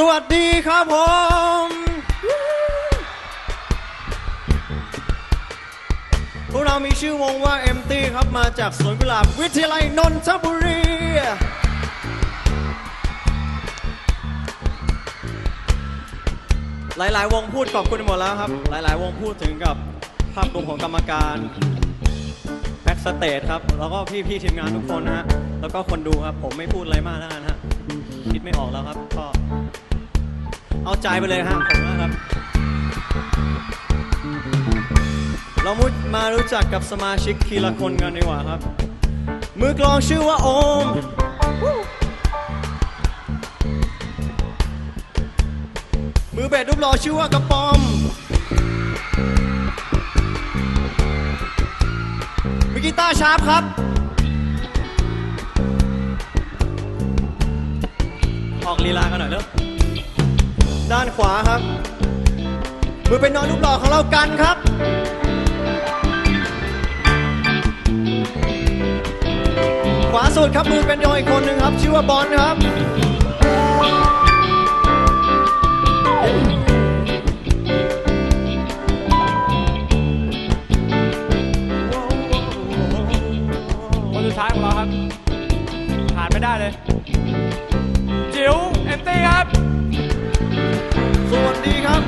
สวัสดีครับผม พวกเรามีชื่อวงว่า MT ครับมาจากสวนกุหลาบวิทยาลัยนนทบุรี หลาย ๆ วงพูดขอบคุณหมดแล้วครับ หลาย ๆ วงพูดถึงกับภาพรวมของกรรมการแบ็กสเตจครับ แล้วก็พี่ ๆ ทีมงานทุกคนนะฮะ แล้วก็คนดูครับ ผมไม่พูดอะไรมากแล้วกันฮะ คิดไม่ออกแล้วครับก็ เอาใจไปเลยฮะผมนะครับ เรามุดมารู้จักกับสมาชิกทีละคนกันดีกว่าครับ มือกลองชื่อว่าโอม มือเบสรูปหล่อชื่อว่ากระปอมมือกีตาร์ชาร์ปครับออกลีลากันหน่อยเร็ว ด้านขวาครับ มือเป็นนอนรูปหล่อของเรากันครับ ขวาสุดครับมือเป็นโยอีกคนหนึ่งครับ ชื่อว่าบอลครับคนสุดท้ายของเราครับขาดไม่ได้เลย จิ๋วเอ็มตี้ครับ สวัสดีครับ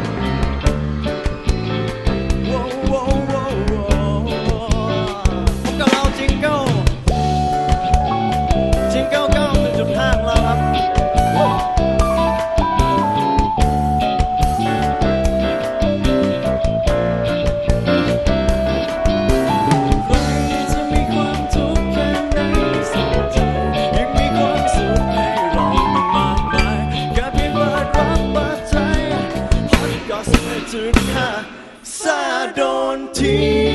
น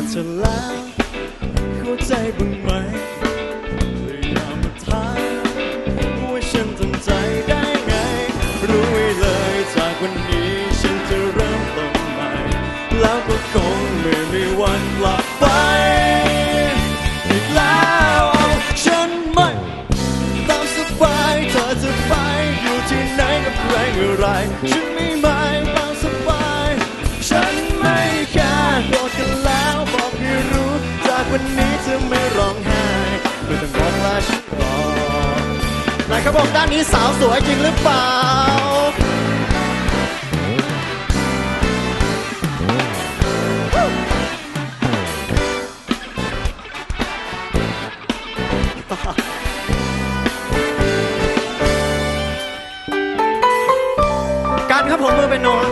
เบื่อเธอแล้วเข้าใจบ้างไหมเลยอย่ามาถามว่าฉันทำใจได้ไง รู้ไว้เลยจากวันนี้ฉันจะเริ่มต้นใหม่แล้วก็ ระบอกด้านนี้สาวสวยจริงหรือเปล่า การครับผมมือเป็นโน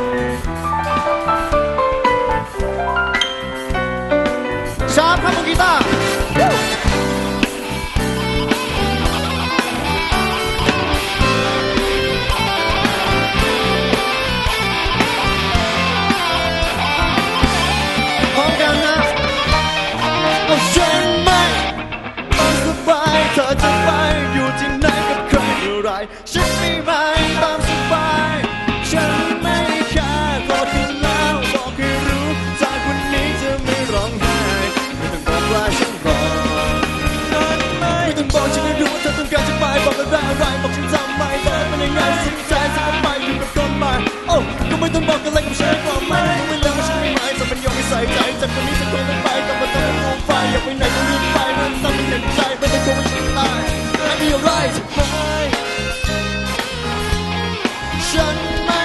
什么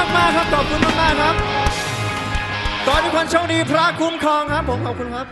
มากมากๆครับ ขอบคุณมากมากๆครับ ตอนนี้คนโชคดีพระคุ้มครองครับ ผมขอบคุณครับ